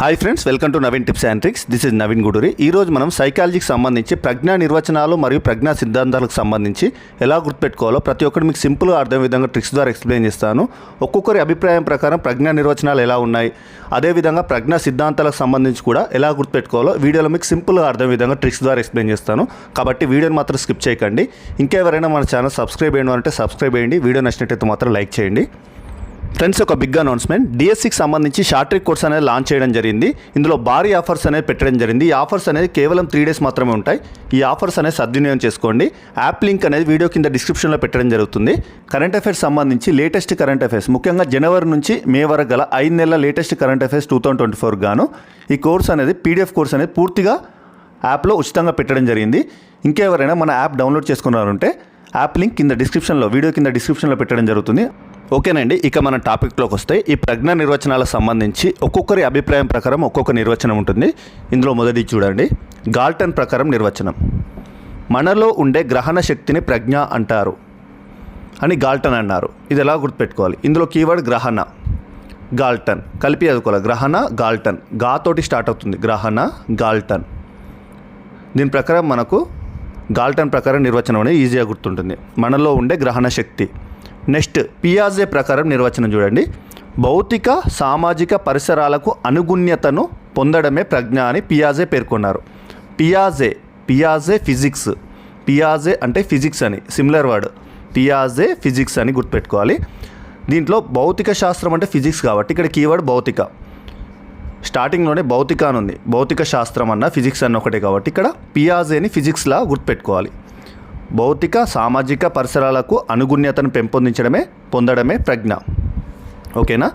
Hi friends welcome to Naveen tips and tricks this is Naveen Guduri ఈ రోజు మనం సైకాలజీకి సంబంధించి ప్రజ్ఞా నిర్వచనాలు మరియు ప్రజ్ఞా సిద్ధాంతాలకు సంబంధించి ఎలా గుర్తుపెట్టుకోవాలో ప్రతి ఒక్కటి మీకు సింపుల్గా అర్థం విధంగా ట్రిక్స్ ద్వారా ఎక్స్ప్లెయిన్ చేస్తాను. ఒక్కొక్కరి అభిప్రాయం ప్రకారం ప్రజ్ఞా నిర్వచనాలు ఎలా ఉన్నాయి? అదేవిధంగా ప్రజ్ఞా సిద్ధాంతాలకు సంబంధించి కూడా ఎలా గుర్తుపెట్టుకోవాలో వీడియోలో మీకు సింపుల్గా అర్థం విధంగా ట్రిక్స్ ద్వారా ఎక్స్ప్లెయిన్ చేస్తాను. కాబట్టి వీడియోని మాత్రం స్కిప్ చేయకండి. ఇంకెవరైనా మన ఛానల్ సబ్స్క్రైబ్ చేయడం అంటే సబ్స్క్రైబ్ చేయండి. వీడియో నచ్చినట్టయితే మాత్రం లైక్ చేయండి. ఫ్రెండ్స్ ఒక బిగ్ అనౌన్స్మెంట్ డిఎస్సికి సంబంధించి షార్ట్ ట్రిక్ కోర్స్ అనేది లాంచ్ చేయడం జరిగింది. ఇందులో భారీ ఆఫర్స్ అనేది పెట్టడం జరిగింది. ఈ ఆఫర్స్ అనేది కేవలం త్రీ డేస్ మాత్రమే ఉంటాయి. ఈ ఆఫర్స్ అనేది సద్వినియోగం చేసుకోండి. యాప్ లింక్ అనేది వీడియో కింద డిస్క్రిప్షన్లో పెట్టడం జరుగుతుంది. కరెంట్ అఫైర్స్ సంబంధించి లేటెస్ట్ కరెంట్ అఫైర్స్ ముఖ్యంగా జనవరి నుంచి మే వరకు గల ఐదు నెలల latest current affairs two thousand twenty four గాను ఈ కోర్స్ అనేది పీడిఎఫ్ కోర్స్ అనేది పూర్తిగా యాప్లో ఉచితంగా పెట్టడం జరిగింది. ఇంకెవరైనా మన యాప్ డౌన్లోడ్ చేసుకున్నారంటే యాప్ లింక్ కింద డిస్క్రిప్షన్లో వీడియో కింద డిస్క్రిప్షన్లో పెట్టడం జరుగుతుంది. ఓకేనండి ఇక మన టాపిక్లోకి వస్తే ఈ ప్రజ్ఞ నిర్వచనాలకు సంబంధించి ఒక్కొక్కరి అభిప్రాయం ప్రకారం ఒక్కొక్క నిర్వచనం ఉంటుంది. ఇందులో మొదటి చూడండి గాల్టన్ ప్రకారం నిర్వచనం. మనలో ఉండే గ్రహణ శక్తిని ప్రజ్ఞ అంటారు అని గాల్టన్ అన్నారు. ఇది ఎలా గుర్తుపెట్టుకోవాలి? ఇందులో కీవర్డ్ గ్రహణ గాల్టన్. కలిపి చదువుకోవాలి. గ్రహణ గాల్టన్. గాతోటి స్టార్ట్ అవుతుంది. గ్రహణ గాల్టన్. దీని ప్రకారం మనకు గాల్టన్ ప్రకారం నిర్వచనం అనేది ఈజీగా గుర్తుంటుంది. మనలో ఉండే గ్రహణ శక్తి. నెక్స్ట్ పియాజే ప్రకారం నిర్వచనం చూడండి. భౌతిక సామాజిక పరిసరాలకు అనుగుణ్యతను పొందడమే ప్రజ్ఞ అని పియాజే పేర్కొన్నారు. పియాజే పియాజే ఫిజిక్స్. పియాజే అంటే ఫిజిక్స్ అని సిమిలర్ వర్డ్. పియాజే ఫిజిక్స్ అని గుర్తుపెట్టుకోవాలి. దీంట్లో భౌతిక శాస్త్రం అంటే ఫిజిక్స్ కాబట్టి ఇక్కడ కీవర్డ్ భౌతిక. స్టార్టింగ్లోనే భౌతిక అని ఉంది. భౌతిక శాస్త్రం అన్న ఫిజిక్స్ అన్న ఒకటే కాబట్టి ఇక్కడ పియాజేని ఫిజిక్స్లా గుర్తుపెట్టుకోవాలి. భౌతిక సామాజిక పరిసరాలకు అనుగుణ్యతను పెంపొందించడమే పొందడమే ప్రజ్ఞ. ఓకేనా?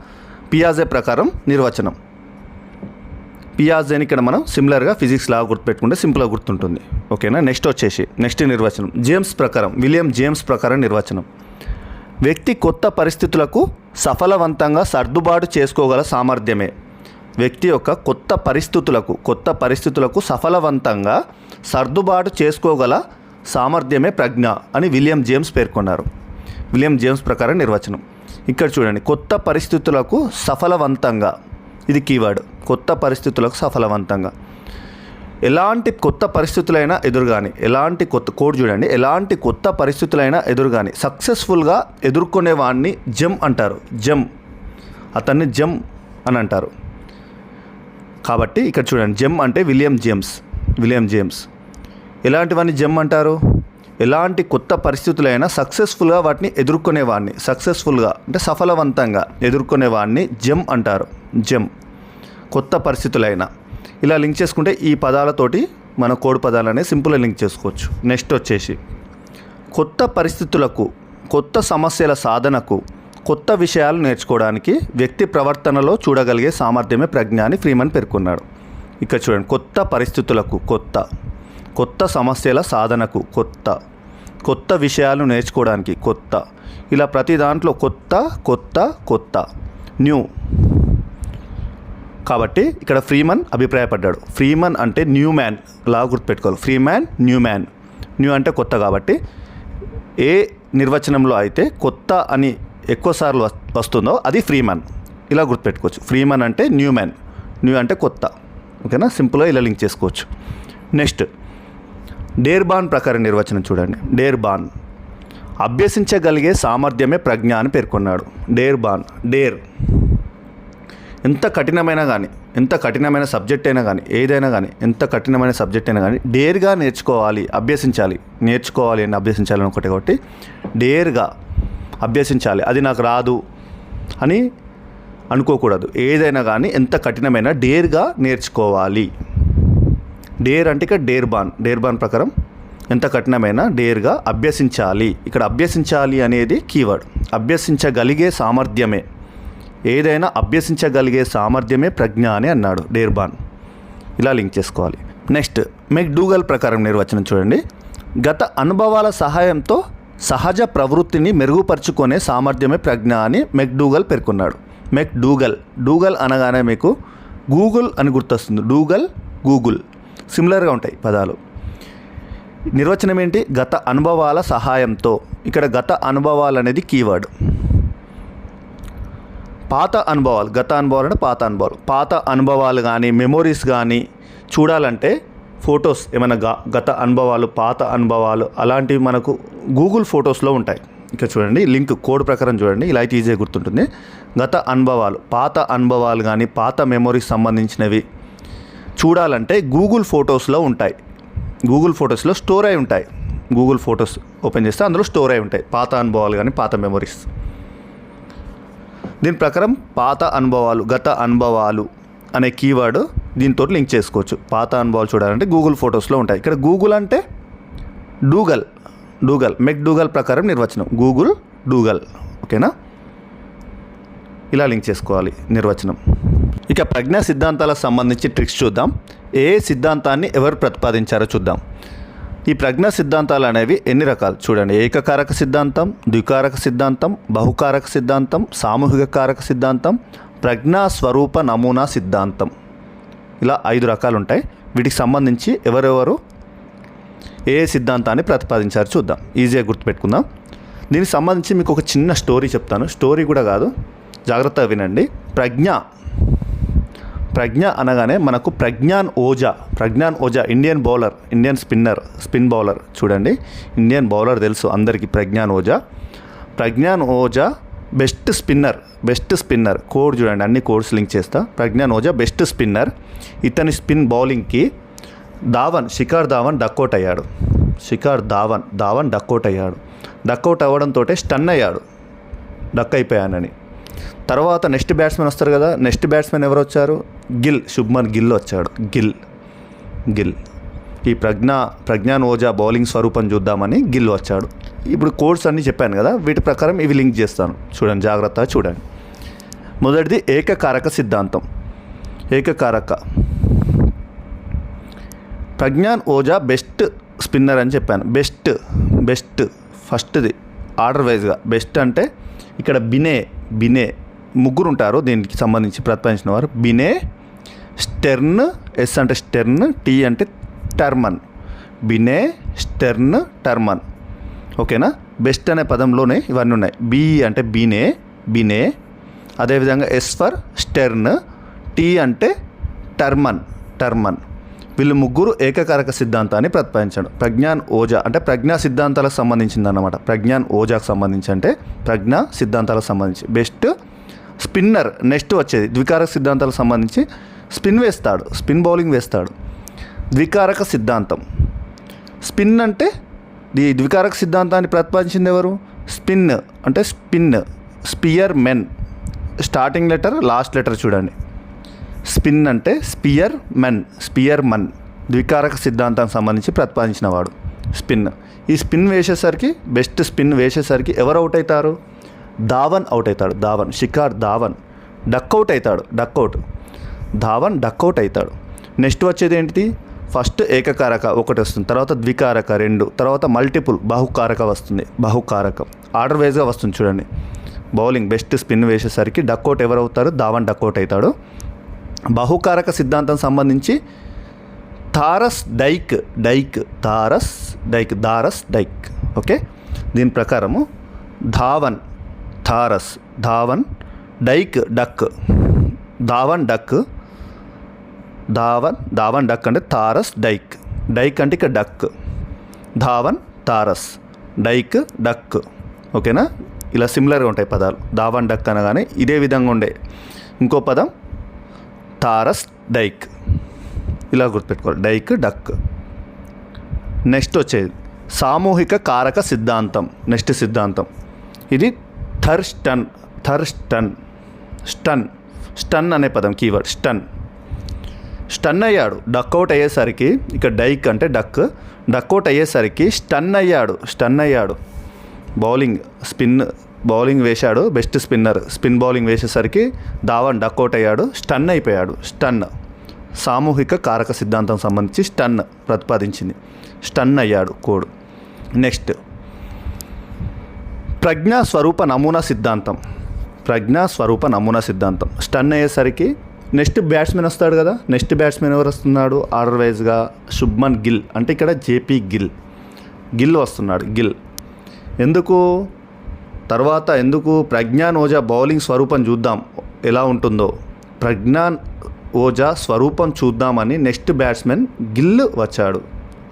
పియాజే ప్రకారం నిర్వచనం. పియాజేని ఇక్కడ మనం సిమిలర్గా ఫిజిక్స్ లాగా గుర్తుపెట్టుకుంటే సింపుల్గా గుర్తుంటుంది. ఓకేనా? నెక్స్ట్ వచ్చేసి నెక్స్ట్ నిర్వచనం. జేమ్స్ ప్రకారం విలియం జేమ్స్ ప్రకారం నిర్వచనం. వ్యక్తి కొత్త పరిస్థితులకు సఫలవంతంగా సర్దుబాటు చేసుకోగల సామర్థ్యమే. వ్యక్తి యొక్క కొత్త పరిస్థితులకు కొత్త పరిస్థితులకు సఫలవంతంగా సర్దుబాటు చేసుకోగల సామర్థ్యమే ప్రజ్ఞ అని విలియం జేమ్స్ పేర్కొన్నారు. విలియం జేమ్స్ ప్రకారం నిర్వచనం. ఇక్కడ చూడండి కొత్త పరిస్థితులకు సఫలవంతంగా. ఇది కీవర్డ్. కొత్త పరిస్థితులకు సఫలవంతంగా. ఎలాంటి కొత్త పరిస్థితులైనా ఎదురుగాని ఎలాంటి కొత్త కోడ్ చూడండి ఎలాంటి కొత్త పరిస్థితులైనా ఎదురుగాని సక్సెస్ఫుల్గా ఎదుర్కొనే వాడిని జమ్ అంటారు. జమ్. అతన్ని జమ్ అని అంటారు. కాబట్టి ఇక్కడ చూడండి జెమ్ అంటే విలియం జేమ్స్. William James. ఇలాంటివన్నీ జెమ్ అంటారు? ఎలాంటి కొత్త పరిస్థితులైనా సక్సెస్ఫుల్గా వాటిని ఎదుర్కొనేవాడిని. సక్సెస్ఫుల్గా అంటే సఫలవంతంగా ఎదుర్కొనేవాడిని జెమ్ అంటారు. జెమ్. కొత్త పరిస్థితులైనా. ఇలా లింక్ చేసుకుంటే ఈ పదాలతోటి మన కోడ్ పదాలనే సింపుల్గా లింక్ చేసుకోవచ్చు. నెక్స్ట్ వచ్చేసి కొత్త పరిస్థితులకు కొత్త సమస్యల సాధనకు కొత్త విషయాలు నేర్చుకోవడానికి వ్యక్తి ప్రవర్తనలో చూడగలిగే సామర్థ్యమే ప్రజ్ఞ అని ఫ్రీమన్ పేర్కొన్నాడు. ఇక్కడ చూడండి కొత్త పరిస్థితులకు కొత్త. కొత్త సమస్యల సాధనకు కొత్త కొత్త విషయాలు నేర్చుకోవడానికి కొత్త. ఇలా ప్రతి దాంట్లో కొత్త కొత్త కొత్త. న్యూ. కాబట్టి ఇక్కడ ఫ్రీమన్ అభిప్రాయపడ్డాడు. ఫ్రీమన్ అంటే న్యూ మ్యాన్ లా గుర్తుపెట్టుకోవాలి. Free man new man. New అంటే కొత్త కాబట్టి ఏ నిర్వచనంలో అయితే కొత్త అని ఎక్కువసార్లు వస్తుందో అది ఫ్రీమన్. ఇలా గుర్తుపెట్టుకోవచ్చు. ఫ్రీమన్ అంటే న్యూ మ్యాన్. న్యూ అంటే కొత్త. ఓకేనా? సింపుల్గా ఇలా లింక్ చేసుకోవచ్చు. నెక్స్ట్. డేర్బాన్ ప్రకారం నిర్వచనం చూడండి. డేర్బాన్ అభ్యసించగలిగే సామర్థ్యమే ప్రజ్ఞ అని పేర్కొన్నాడు. Dearborn dare. ఎంత కఠినమైనా కానీ ఎంత కఠినమైన సబ్జెక్ట్ అయినా కానీ ఏదైనా కానీ ఎంత కఠినమైన సబ్జెక్ట్ అయినా కానీ డేర్గా నేర్చుకోవాలి అభ్యసించాలి. నేర్చుకోవాలి అని అభ్యసించాలి అని ఒకటి కాబట్టి డేర్గా అభ్యసించాలి. అది నాకు రాదు అని అనుకోకూడదు. ఏదైనా కానీ ఎంత కఠినమైన డేర్గా నేర్చుకోవాలి. డేర్ అంటే ఇక్కడ డేర్ బాన్ డేర్ బాన్ ప్రకారం ఎంత కఠినమైన డేర్గా అభ్యసించాలి. ఇక్కడ అభ్యసించాలి అనేది కీవర్డ్. అభ్యసించగలిగే సామర్థ్యమే. ఏదైనా అభ్యసించగలిగే సామర్థ్యమే ప్రజ్ఞ అని అన్నాడు డేర్బాన్ ఇలా లింక్ చేసుకోవాలి. నెక్స్ట్ మెక్ డూగల్ ప్రకారం నిర్వచనం చూడండి. గత అనుభవాల సహాయంతో సహజ ప్రవృత్తిని మెరుగుపరుచుకునే సామర్థ్యమే ప్రజ్ఞ అని మెక్ డూగల్ పేర్కొన్నాడు. మెక్ డూగల్ డూగల్ అనగానే మీకు గూగుల్ అని గుర్తొస్తుంది. Dougall Google. సిమిలర్గా ఉంటాయి పదాలు. నిర్వచనం ఏంటి? గత అనుభవాల సహాయంతో. ఇక్కడ గత అనుభవాలు అనేది కీవర్డ్. పాత అనుభవాలు గత అనుభవాలు అంటే పాత అనుభవాలు. పాత అనుభవాలు కానీ మెమోరీస్ కానీ చూడాలంటే ఫొటోస్ ఏమైనా గా గత అనుభవాలు పాత అనుభవాలు అలాంటివి మనకు గూగుల్ ఫొటోస్లో ఉంటాయి. ఇక్కడ చూడండి లింక్ కోడ్ ప్రకారం చూడండి ఇలా అయితే ఈజీగా గుర్తుంటుంది. గత అనుభవాలు పాత అనుభవాలు కానీ పాత మెమొరీస్ సంబంధించినవి చూడాలంటే గూగుల్ ఫొటోస్లో ఉంటాయి. గూగుల్ ఫొటోస్లో స్టోర్ అయి ఉంటాయి. గూగుల్ ఫొటోస్ ఓపెన్ చేస్తే అందులో స్టోర్ అయి ఉంటాయి. పాత అనుభవాలు కానీ పాత మెమొరీస్. దీని ప్రకారం పాత అనుభవాలు గత అనుభవాలు అనే కీవర్డ్ దీంతో లింక్ చేసుకోవచ్చు. పాత అనుభవాలు చూడాలంటే గూగుల్ ఫొటోస్లో ఉంటాయి. ఇక్కడ గూగుల్ అంటే డూగల్. డూగల్. మెక్ డూగల్ ప్రకారం నిర్వచనం. Google Dougall. ఓకేనా? ఇలా లింక్ చేసుకోవాలి నిర్వచనం. ఇక ప్రజ్ఞా సిద్ధాంతాలకు సంబంధించి ట్రిక్స్ చూద్దాం. ఏ సిద్ధాంతాన్ని ఎవరు ప్రతిపాదించారో చూద్దాం. ఈ ప్రజ్ఞా సిద్ధాంతాలు అనేవి ఎన్ని రకాలు? చూడండి. ఏకకారక సిద్ధాంతం ద్వికారక సిద్ధాంతం బహుకారక సిద్ధాంతం సామూహిక కారక సిద్ధాంతం ప్రజ్ఞా స్వరూప నమూనా సిద్ధాంతం. ఇలా ఐదు రకాలు ఉంటాయి. వీటికి సంబంధించి ఎవరెవరు ఏ సిద్ధాంతాన్ని ప్రతిపాదించారు చూద్దాం. ఈజీగా గుర్తుపెట్టుకుందాం. దీనికి సంబంధించి మీకు ఒక చిన్న స్టోరీ చెప్తాను. స్టోరీ కూడా కాదు. జాగ్రత్తగా వినండి. ప్రజ్ఞ. ప్రజ్ఞ అనగానే మనకు Pragyan Ojha Pragyan Ojha Indian bowler Indian spinner spin bowler. చూడండి ఇండియన్ బౌలర్ తెలుసు అందరికీ Pragyan Ojha. Pragyan Ojha best spinner best spinner. Code చూడండి అన్ని కోడ్స్ లింక్ చేస్తా. Pragyan Ojha best spinner. ఇతని స్పిన్ బౌలింగ్కి ధావన్ శిఖర్ ధావన్ డక్అవుట్ అయ్యాడు. శిఖర్ ధావన్ ధావన్ డక్అవుట్ అయ్యాడు. డక్అవుట్ అవ్వడంతో స్టన్ అయ్యాడు. డక్ అయిపోయానని. తర్వాత నెక్స్ట్ బ్యాట్స్మెన్ వస్తారు కదా నెక్స్ట్ బ్యాట్స్మెన్ ఎవరు వచ్చారు? గిల్ శుభ్మన్ గిల్ వచ్చాడు. గిల్ గిల్. ఈ ప్రజ్ఞ ప్రజ్ఞాన్ ఓజా బౌలింగ్ స్వరూపం చూద్దామని గిల్ వచ్చాడు. ఇప్పుడు కోడ్స్ అన్నీ చెప్పాను కదా వీటి ప్రకారం ఇవి లింక్ చేస్తాను. చూడండి జాగ్రత్తగా చూడండి. మొదటిది ఏకకారక సిద్ధాంతం. ఏకకారక. ప్రజ్ఞాన్ ఓజా బెస్ట్ స్పిన్నర్ అని చెప్పాను. Best best. ఫస్ట్ది ఆర్డర్ వైజ్గా. బెస్ట్ అంటే ఇక్కడ బినే బినే ముగ్గురు ఉంటారు దీనికి సంబంధించి ప్రతిపాదించిన వారు. బినే స్టెర్న్ ఎస్ అంటే స్టెర్న్ టీ అంటే టర్మన్. Binet Stern Terman. ఓకేనా? బెస్ట్ అనే పదంలోనే ఇవన్నీ ఉన్నాయి. బి అంటే బీనే బినే. అదేవిధంగా ఎస్ ఫర్ స్టెర్న్ టీ అంటే టర్మన్ టర్మన్. వీళ్ళు ముగ్గురు ఏకకారక సిద్ధాంతాన్ని ప్రతిపాదించాడు. ప్రజ్ఞాన్ ఓజా అంటే ప్రజ్ఞా సిద్ధాంతాలకు సంబంధించింది అనమాట ప్రజ్ఞాన్ ఓజాకు సంబంధించి అంటే ప్రజ్ఞా సిద్ధాంతాలకు సంబంధించి. బెస్ట్ స్పిన్నర్ నెక్స్ట్ వచ్చేది. ద్వికారక సిద్ధాంతాలకు సంబంధించి స్పిన్ వేస్తాడు. స్పిన్ బౌలింగ్ వేస్తాడు. ద్వికారక సిద్ధాంతం. స్పిన్ అంటే ఈ ద్వికారక సిద్ధాంతాన్ని ప్రతిపాదించింది ఎవరు? స్పిన్ అంటే spin Spearman. Starting letter last letter చూడండి. స్పిన్ అంటే స్పియర్ మెన్ స్పియర్ మన్ ద్వికారక సిద్ధాంతానికి సంబంధించి ప్రతిపాదించినవాడు స్పిన్. ఈ స్పిన్ వేసేసరికి బెస్ట్ స్పిన్ వేసేసరికి ఎవరు అవుట్ అవుతారు? ధావన్ అవుట్ అవుతాడు. ధావన్. షికార్ ధావన్. డక్అవుట్ అవుతాడు. Duck out Dhawan duck out అవుతాడు. నెక్స్ట్ వచ్చేది ఏంటిది? ఫస్ట్ ఏకకారక ఒకటి వస్తుంది. తర్వాత ద్వికారక రెండు. తర్వాత మల్టిపుల్ బహుకారక వస్తుంది. బహుకారకం. ఆర్డర్ వైజ్గా వస్తుంది చూడండి. బౌలింగ్. బెస్ట్ స్పిన్ వేసేసరికి డక్అవుట్ ఎవరు అవుతారు? ధావన్ డక్అవుట్ అవుతాడు. బహుకారక సిద్ధాంతం సంబంధించి థారస్ డైక్ డైక్ థారస్ డైక్ దారస్ డైక్. ఓకే? దీని ప్రకారము ధావన్ థారస్ Dhawan డైక్ duck. Dhawan duck. Dhawan Dhawan duck అంటే థారస్ డైక్. డైక్ అంటే ఇక డక్. Dhawan Thorndike duck. ఓకేనా? ఇలా సిమిలర్గా ఉంటాయి పదాలు. ధావన్ డక్ అనగానే ఇదే విధంగా ఉండే. ఇంకో పదం తారస్ డైక్. ఇలా గుర్తుపెట్టుకోవాలి. డైక్ డక్. నెక్స్ట్ వచ్చేది. సామూహిక కారక సిద్ధాంతం. నెక్స్ట్ సిద్ధాంతం. ఇది Thurstone థర్ stun. Stun. Stun అనే పదం కీవర్డ్ స్టన్. స్టన్ అయ్యాడు. డక్అవుట్ అయ్యేసరికి ఇక్కడ డైక్ అంటే డక్. డక్అవుట్ అయ్యేసరికి స్టన్ అయ్యాడు. స్టన్ అయ్యాడు. బౌలింగ్ స్పిన్ బౌలింగ్ వేశాడు. Best spinner. స్పిన్ బౌలింగ్ వేసేసరికి ధావన్ డక్అవుట్ అయ్యాడు. స్టన్ అయిపోయాడు. స్టన్. సామూహిక కారక సిద్ధాంతం సంబంధించి స్టన్ ప్రతిపాదించింది. స్టన్ అయ్యాడు కోడ్. నెక్స్ట్. ప్రజ్ఞా స్వరూప నమూనా సిద్ధాంతం. ప్రజ్ఞా స్వరూప నమూనా సిద్ధాంతం. స్టన్ అయ్యేసరికి నెక్స్ట్ బ్యాట్స్మెన్ వస్తాడు కదా? నెక్స్ట్ బ్యాట్స్మెన్ ఎవరు వస్తున్నాడు? ఆర్డర్ వైజ్గా శుభ్మన్ గిల్. అంటే ఇక్కడ జేపీ గిల్. గిల్ వస్తున్నాడు. గిల్. ఎందుకు? తర్వాత ఎందుకు ప్రజ్ఞాన్ ఓజా బౌలింగ్ స్వరూపం చూద్దాం ఎలా ఉంటుందో. ప్రజ్ఞాన్ ఓజా స్వరూపం చూద్దామని నెక్స్ట్ బ్యాట్స్మెన్ గిల్ వచ్చాడు.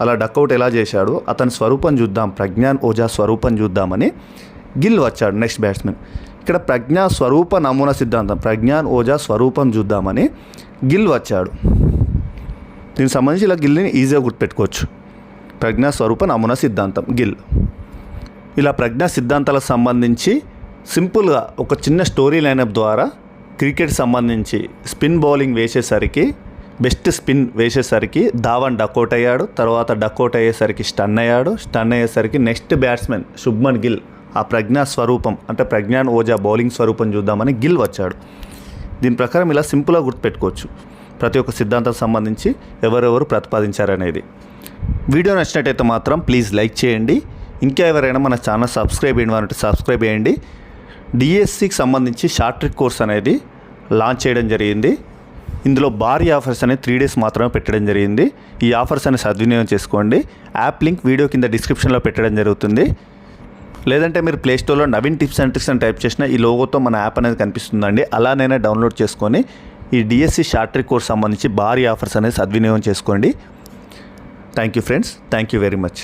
అలా డక్అవుట్ ఎలా చేశాడు అతని స్వరూపం చూద్దాం ప్రజ్ఞాన్ ఓజా స్వరూపం చూద్దామని గిల్ వచ్చాడు నెక్స్ట్ బ్యాట్స్మెన్. ఇక్కడ ప్రజ్ఞా స్వరూప నమూనా సిద్ధాంతం ప్రజ్ఞాన్ ఓజా స్వరూపం చూద్దామని గిల్ వచ్చాడు. దీనికి సంబంధించి ఇలా గిల్ని ఈజీగా గుర్తుపెట్టుకోవచ్చు. ప్రజ్ఞా స్వరూప నమూనా సిద్ధాంతం గిల్. ఇలా ప్రజ్ఞా సిద్ధాంతాలకు సంబంధించి సింపుల్గా ఒక చిన్న స్టోరీ లైనప్ ద్వారా క్రికెట్ సంబంధించి స్పిన్ బౌలింగ్ వేసేసరికి బెస్ట్ స్పిన్ వేసేసరికి ధావన్ డకౌట్ అయ్యాడు. తర్వాత డకౌట్ అయ్యేసరికి స్టన్ అయ్యాడు. స్టన్ అయ్యేసరికి నెక్స్ట్ బ్యాట్స్మెన్ శుభ్మన్ గిల్ ఆ ప్రజ్ఞా స్వరూపం అంటే ప్రజ్ఞాన్ ఓజా బౌలింగ్ స్వరూపం చూద్దామని గిల్ వచ్చాడు. దీని ప్రకారం ఇలా సింపుల్గా గుర్తుపెట్టుకోవచ్చు. ప్రతి ఒక్క సిద్ధాంతం సంబంధించి ఎవరెవరు ప్రతిపాదించారనేది. వీడియో నచ్చినట్టయితే మాత్రం ప్లీజ్ లైక్ చేయండి. ఇంకా ఎవరైనా మన ఛానల్ సబ్స్క్రైబ్ చేయడం అంటే సబ్స్క్రైబ్ చేయండి. డిఎస్సికి సంబంధించి షార్ట్ ట్రిక్ కోర్స్ అనేది లాంచ్ చేయడం జరిగింది. ఇందులో భారీ ఆఫర్స్ అనేది త్రీ డేస్ మాత్రమే పెట్టడం జరిగింది. ఈ ఆఫర్స్ అనేది సద్వినియోగం చేసుకోండి. యాప్ లింక్ వీడియో కింద డిస్క్రిప్షన్లో పెట్టడం జరుగుతుంది. లేదంటే మీరు ప్లేస్టోర్లో నవీన్ టిప్స్ అండ్ ట్రిక్స్ అని టైప్ చేసిన ఈ లోగోతో మన యాప్ అనేది కనిపిస్తుందండి. అలానైనా డౌన్లోడ్ చేసుకొని ఈ డిఎస్సి షార్ట్ ట్రిక్ కోర్స్ సంబంధించి భారీ ఆఫర్స్ అనేది సద్వినియోగం చేసుకోండి. Thank you friends thank you very much